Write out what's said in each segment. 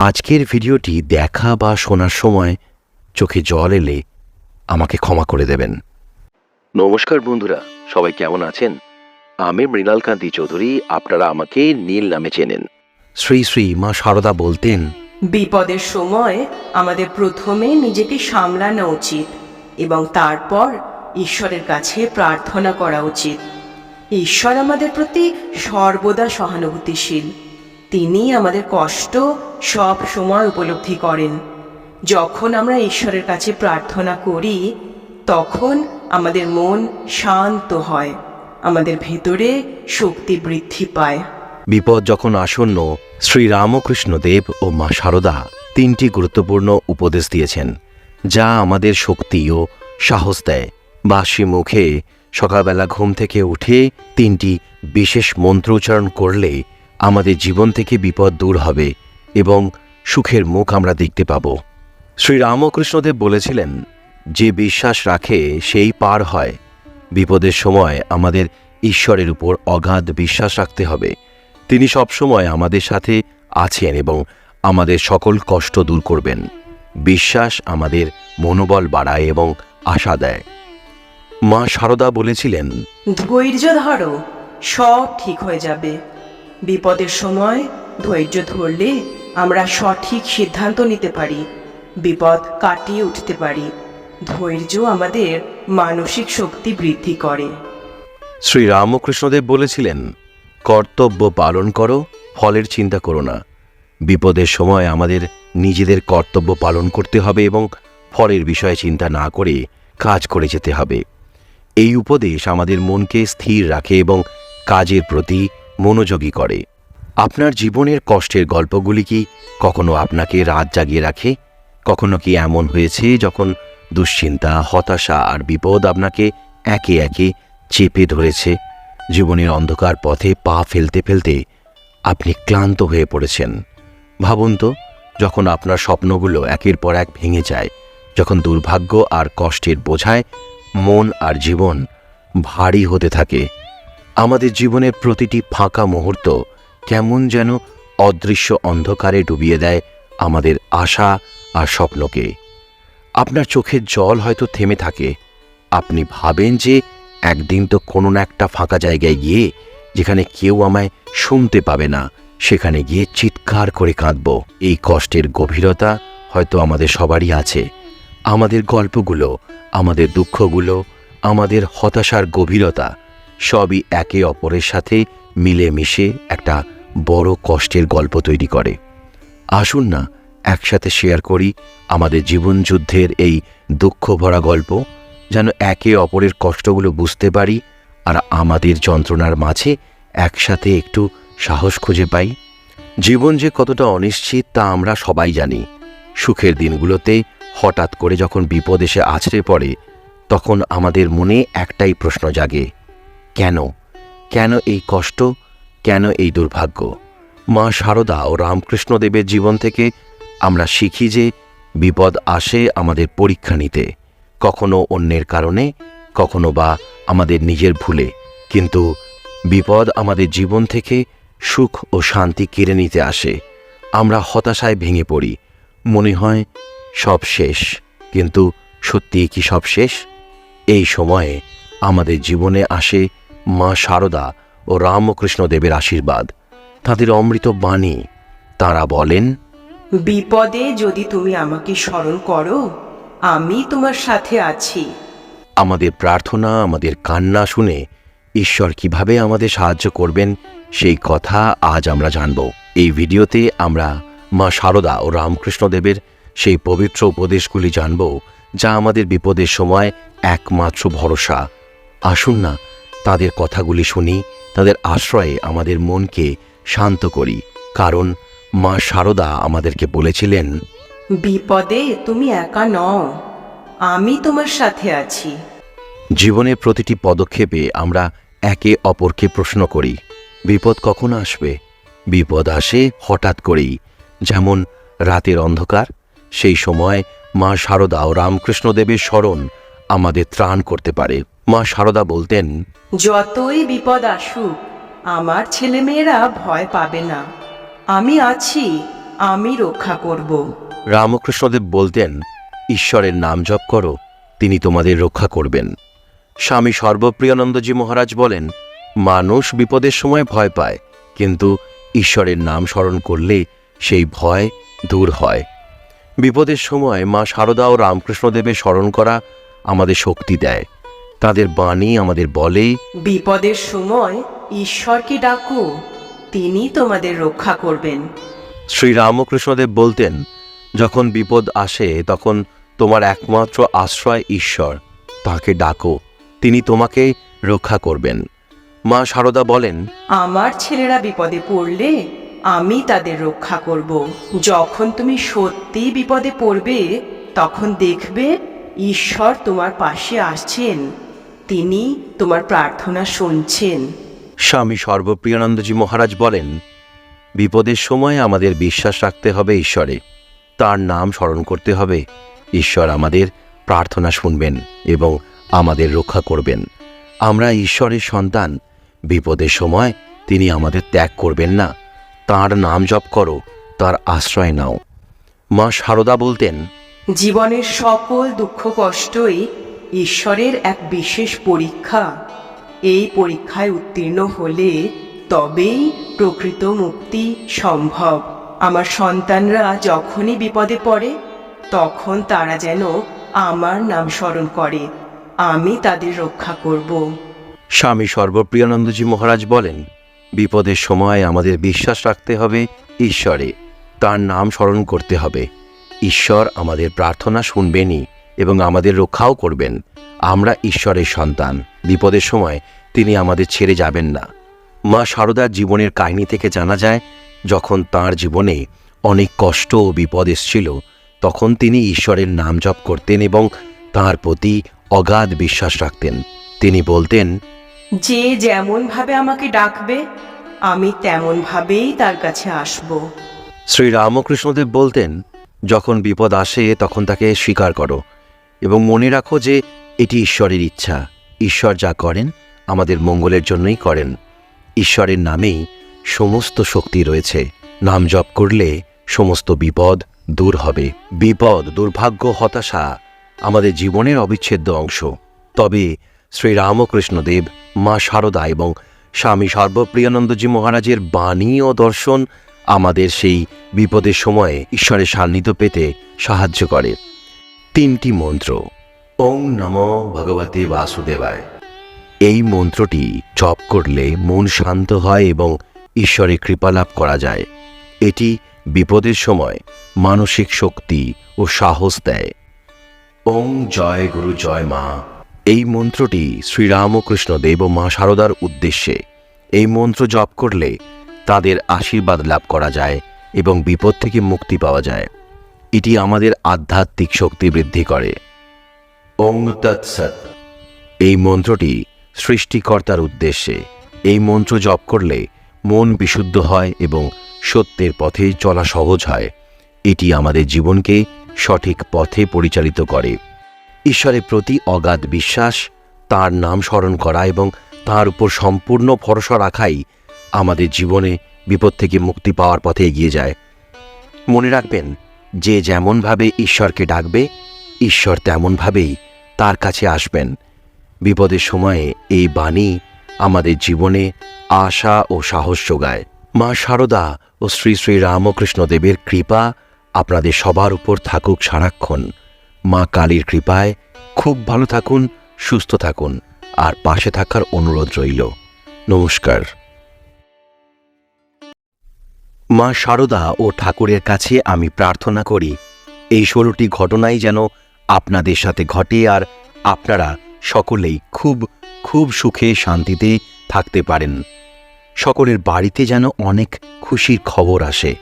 আজকের ভিডিওটি দেখা বা শোনার সময় চোখে জল এলে আমাকে ক্ষমা করে দেবেন। নমস্কার বন্ধুরা সবাই কেমন আছেন? আমি মৃণাল কান্তি চৌধুরী আপনারা আমাকে নীল নামে চেনেন। শ্রী শ্রী মা সারদা বলতেন বিপদের সময় আমাদের প্রথমে নিজেকে সামলানো উচিত এবং তারপর ঈশ্বরের কাছে প্রার্থনা করা উচিত। ঈশ্বর আমাদের প্রতি সর্বদা সহানুভূতিশীল। তিনি আমাদের কষ্ট সব সময় উপলব্ধি করেন। যখন আমরা ঈশ্বরের কাছে প্রার্থনা করি, তখন আমাদের মন শান্ত হয়, আমাদের ভেতরে শক্তি বৃদ্ধি পায়। বিপদ যখন আসন্ন, শ্রী রামকৃষ্ণ দেব ও মা সারদা তিনটি গুরুত্বপূর্ণ উপদেশ দিয়েছেন, যা আমাদের শক্তি ও সাহস দেয়। বাসি মুখে সকালবেলা ঘুম থেকে উঠে তিনটি বিশেষ মন্ত্র উচ্চারণ করলে আমাদের জীবন থেকে বিপদ দূর হবে এবং সুখের মুখ আমরা দেখতে পাব। শ্রী রামকৃষ্ণদেব বলেছিলেন, যে বিশ্বাস রাখে, সেই পার হয়। বিপদের সময় আমাদের ঈশ্বরের উপর অগাধ বিশ্বাস রাখতে হবে। তিনি সবসময় আমাদের সাথে আছেন এবং আমাদের সকল কষ্ট দূর করবেন। বিশ্বাস আমাদের মনোবল বাড়ায় এবং আশা দেয়। মা সারদা বলেছিলেন, ধৈর্য ধরো, সব ঠিক হয়ে যাবে। বিপদের সময় ধৈর্য ধরলে আমরা সঠিক সিদ্ধান্ত নিতে পারি, বিপদ কাটিয়ে উঠতে পারি, ধৈর্য আমাদের মানসিক শক্তি বৃদ্ধি করে। শ্রী রামকৃষ্ণদেব বলেছিলেন, কর্তব্য পালন করো, ফলের চিন্তা করো না। বিপদের সময় আমাদের নিজেদের কর্তব্য পালন করতে হবে এবং ফলের বিষয়ে চিন্তা না করে কাজ করে যেতে হবে। এই উপদেশ আমাদের মনকে স্থির রাখে এবং কাজের প্রতি মনোযোগী করে। আপনার জীবনের কষ্টের গল্পগুলি কি কখনো আপনাকে রাত জাগিয়ে রাখে? কখনো কি এমন হয়েছে যখন দুশ্চিন্তা, হতাশা আর বিপদ আপনাকে একে একে চেপে ধরেছে? জীবনের অন্ধকার পথে পা ফেলতে ফেলতে আপনি ক্লান্ত হয়ে পড়েছেন। ভাবুন তো, যখন আপনার স্বপ্নগুলো একের পর এক ভেঙে যায়, যখন দুর্ভাগ্য আর কষ্টের বোঝায় মন আর জীবন ভারী হতে থাকে আমাদের জীবনের প্রতিটি ফাঁকা মুহূর্ত কেমন যেন অদৃশ্য অন্ধকারে ডুবিয়ে দেয় আমাদের আশা আর স্বপ্নকে। আপনার চোখের জল হয়তো থেমে থাকে। আপনি ভাবেন যে একদিন তো কোনো না একটা ফাঁকা জায়গায় গিয়ে যেখানে কেউ আমায় শুনতে পাবে না, সেখানে গিয়ে চিৎকার করে কাঁদব। এই কষ্টের গভীরতা হয়তো আমাদের সবারই আছে। আমাদের গল্পগুলো, আমাদের দুঃখগুলো, আমাদের হতাশার গভীরতা সবই একে অপরের সাথে মিলেমিশে একটা বড় কষ্টের গল্প তৈরি করে। আসুন না, একসাথে শেয়ার করি আমাদের জীবন যুদ্ধের এই দুঃখ ভরা গল্প, যেন একে অপরের কষ্টগুলো বুঝতে পারি আর আমাদের যন্ত্রণার মাঝে একসাথে একটু সাহস খুঁজে পাই। জীবন যে কতটা অনিশ্চিত তা আমরা সবাই জানি। সুখের দিনগুলোতে হঠাৎ করে যখন বিপদ এসে আছড়ে পড়ে, তখন আমাদের মনে একটাই প্রশ্ন জাগে কেন? কেন এই কষ্ট? কেন এই দুর্ভাগ্য? মা সারদা ও রামকৃষ্ণদেবের জীবন থেকে আমরা শিখি যে বিপদ আসে আমাদের পরীক্ষা নিতে। কখনো অন্যের কারণে, কখনো বা আমাদের নিজের ভুলে। কিন্তু বিপদ আমাদের জীবন থেকে সুখ ও শান্তি কেড়ে নিতে আসে। আমরা হতাশায় ভেঙে পড়ি। মনে হয় সব শেষ। কিন্তু সত্যিই কি সব শেষ? এই সময়ে আমাদের জীবনে আসে মা সারদা ও রামকৃষ্ণ দেবের আশীর্বাদ। তাদের অমৃত বাণী। তারা বলেন বিপদে যদি তুমি আমাকে স্মরণ করো আমি তোমার সাথে আছি। আমাদের প্রার্থনা আমাদের কান্না শুনে ঈশ্বর কীভাবে আমাদের সাহায্য করবেন সেই কথা আজ আমরা জানব। এই ভিডিওতে আমরা মা সারদা ও রামকৃষ্ণদেবের সেই পবিত্র উপদেশগুলি জানব যা আমাদের বিপদের সময় একমাত্র ভরসা। আসুন না তাদের কথাগুলি শুনি তাদের আশ্রয়ে আমাদের মনকে শান্ত করি কারণ মা সারদা আমাদেরকে বলেছিলেন বিপদে তুমি একা নও আমি তোমার সাথে আছি। জীবনের প্রতিটি পদক্ষেপে আমরা একে অপরকে প্রশ্ন করি বিপদ কখন আসবে? বিপদ আসে হঠাৎ করেই যেমন রাতের অন্ধকার সেই সময় মা সারদা ও রামকৃষ্ণদেবের স্মরণ আমাদের ত্রাণ করতে পারে। মা সারদা বলতেন যতই বিপদ আসুক আমার ছেলেমেয়েরা ভয় পাবে না। আমি আছি আমি রক্ষা করব। রামকৃষ্ণদেব বলতেন ঈশ্বরের নাম জপ করো তিনি তোমাদের রক্ষা করবেন। স্বামী সর্বপ্রিয়ানন্দজি মহারাজ বলেন মানুষ বিপদের সময় ভয় পায় কিন্তু ঈশ্বরের নাম স্মরণ করলে সেই ভয় দূর হয়। বিপদের সময় মা শারদা ও রামকৃষ্ণদেবের স্মরণ করা আমাদের শক্তি দেয়। তাদের বাণী আমাদের বলে বিপদের সময় ঈশ্বরকে ডাকো তিনি তোমাদের রক্ষা করবেন। শ্রী রামকৃষ্ণদেব বলতেন যখন বিপদ আসে তখন তোমার একমাত্র আশ্রয় ঈশ্বর। তাকে ডাকো তিনি তোমাকে রক্ষা করবেন। মা শারদা বলেন আমার ছেলেরা বিপদে পড়লে আমি তাদের রক্ষা করব। যখন তুমি সত্যি বিপদে পড়বে তখন দেখবে ঈশ্বর তোমার পাশে আসছেন। তিনি তোমার প্রার্থনা শুনছেন। স্বামী সর্বপ্রিয়ানন্দজি মহারাজ বলেন বিপদের সময় আমাদের বিশ্বাস রাখতে হবে ঈশ্বরে। তার নাম স্মরণ করতে হবে। ঈশ্বর আমাদের প্রার্থনা শুনবেন এবং আমাদের রক্ষা করবেন। আমরা ঈশ্বরের সন্তান। বিপদের সময় তিনি আমাদের ত্যাগ করবেন না। তার নাম জপ করো তার আশ্রয় নাও। মা শারদা বলতেন জীবনের সকল দুঃখ কষ্টই ঈশ্বরের এক বিশেষ পরীক্ষা। এই পরীক্ষায় উত্তীর্ণ হলে তবেই প্রকৃত মুক্তি সম্ভব। আমার সন্তানরা যখনই বিপদে পড়ে, তখন তারা যেন আমার নাম স্মরণ করে। আমি তাদের রক্ষা করব। স্বামী সর্বপ্রিয়ানন্দজি মহারাজ বলেন, বিপদের সময় আমাদের বিশ্বাস রাখতে হবে ঈশ্বরে। তার নাম স্মরণ করতে হবে। ঈশ্বর আমাদের প্রার্থনা শুনবেনই। এবং আমাদের রক্ষাও করবেন। আমরা ঈশ্বরের সন্তান। বিপদের সময় তিনি আমাদের ছেড়ে যাবেন না। মা শারদার জীবনের কাহিনী থেকে জানা যায় যখন তার জীবনে অনেক কষ্ট ও বিপদ এসছিল তখন তিনি ঈশ্বরের নাম জপ করতেন এবং তার প্রতি অগাধ বিশ্বাস রাখতেন। তিনি বলতেন যে যেমন ভাবে আমাকে ডাকবে আমি তেমন ভাবেই তার কাছে আসব। শ্রী রামকৃষ্ণদেব বলতেন যখন বিপদ আসে তখন তাকে স্বীকার করো। এবং মনে রাখো যে এটি ঈশ্বরের ইচ্ছা। ঈশ্বর যা করেন, আমাদের মঙ্গলের জন্যই করেন। ঈশ্বরের নামেই সমস্ত শক্তি রয়েছে। নাম জপ করলে সমস্ত বিপদ দূর হবে। বিপদ, দুর্ভাগ্য, হতাশা আমাদের জীবনের অবিচ্ছেদ্য অংশ। তবে শ্রী রামকৃষ্ণদেব মা শারদা এবং স্বামী সর্বপ্রিয়ানন্দজি মহারাজের বাণী ও দর্শন আমাদের সেই বিপদের সময়ে ঈশ্বরের সান্নিধ্য পেতে সাহায্য করে। তিনটি মন্ত্র। ওং নম ভগবতী বাসুদেবায়। এই মন্ত্রটি জপ করলে মন শান্ত হয় এবং ঈশ্বরের কৃপালাভ করা যায়। এটি বিপদের সময় মানসিক শক্তি ও সাহস দেয়। ওং জয় গুরু জয় মা। এই মন্ত্রটি শ্রীরামকৃষ্ণ দেব মা শারদার উদ্দেশ্যে। এই মন্ত্র জপ করলে তাদের আশীর্বাদ লাভ করা যায় এবং বিপদ থেকে মুক্তি পাওয়া যায়। এটি আমাদের আধ্যাত্মিক শক্তি বৃদ্ধি করে। ওং তৎসৎ এই মন্ত্রটি সৃষ্টিকর্তার উদ্দেশ্যে। এই মন্ত্র জপ করলে মন বিশুদ্ধ হয় এবং সত্যের পথে চলা সহজ হয়। এটি আমাদের জীবনকে সঠিক পথে পরিচালিত করে। ঈশ্বরের প্রতি অগাধ বিশ্বাস, তার নাম স্মরণ করা এবং তার উপর সম্পূর্ণ ভরসা রাখাই আমাদের জীবনে বিপদ থেকে মুক্তি পাওয়ার পথে এগিয়ে যায়। মনে রাখবেন যে যেমনভাবে ঈশ্বরকে ডাকবে, ঈশ্বর তেমনভাবেই তার কাছে আসবেন। বিপদের সময়ে এই বাণী আমাদের জীবনে আশা ও সাহস যোগায়। মা শারদা ও শ্রী শ্রী রামকৃষ্ণ দেবের কৃপা আপনাদের সবার উপর থাকুক সারাক্ষণ। মা কালীর কৃপায় খুব ভালো থাকুন, সুস্থ থাকুন। আর পাশে থাকার অনুরোধ রইল। নমস্কার। মা শারদা ও ঠাকুরের কাছে আমি প্রার্থনা করি, এই ষোলোটি ঘটনাই যেন আপনাদের সাথে ঘটে আর আপনারা সকলেই খুব খুব সুখে শান্তিতে থাকতে পারেন। সকলের বাড়িতে যেন অনেক খুশির খবর আসে,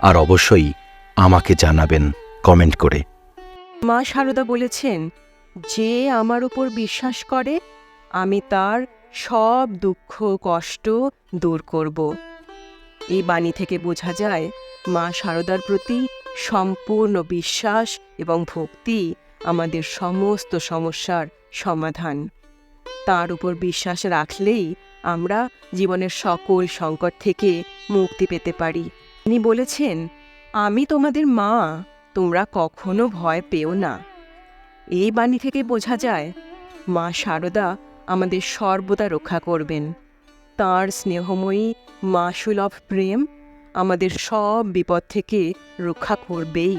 আর অবশ্যই আমাকে জানাবেন কমেন্ট করে। মা শারদা বলেছেন, যে আমার উপর বিশ্বাস করে, আমি তার সব দুঃখ, কষ্ট দূর করব। এই বাণী থেকে বোঝা যায়, মা শারদার প্রতি সম্পূর্ণ বিশ্বাস এবং ভক্তি আমাদের সমস্ত সমস্যার সমাধান। তার উপর বিশ্বাস রাখলেই আমরা জীবনের সকল সংকট থেকে মুক্তি পেতে পারি। তিনি বলেছেন, আমি তোমাদের মা, তোমরা কখনো ভয় পেও না। এই বাণী থেকে বোঝা যায়, মা শারদা আমাদের সর্বদা রক্ষা করবেন। তাঁর স্নেহময়ী মা সুলভ প্রেম আমাদের সব বিপদ থেকে রক্ষা করবেই।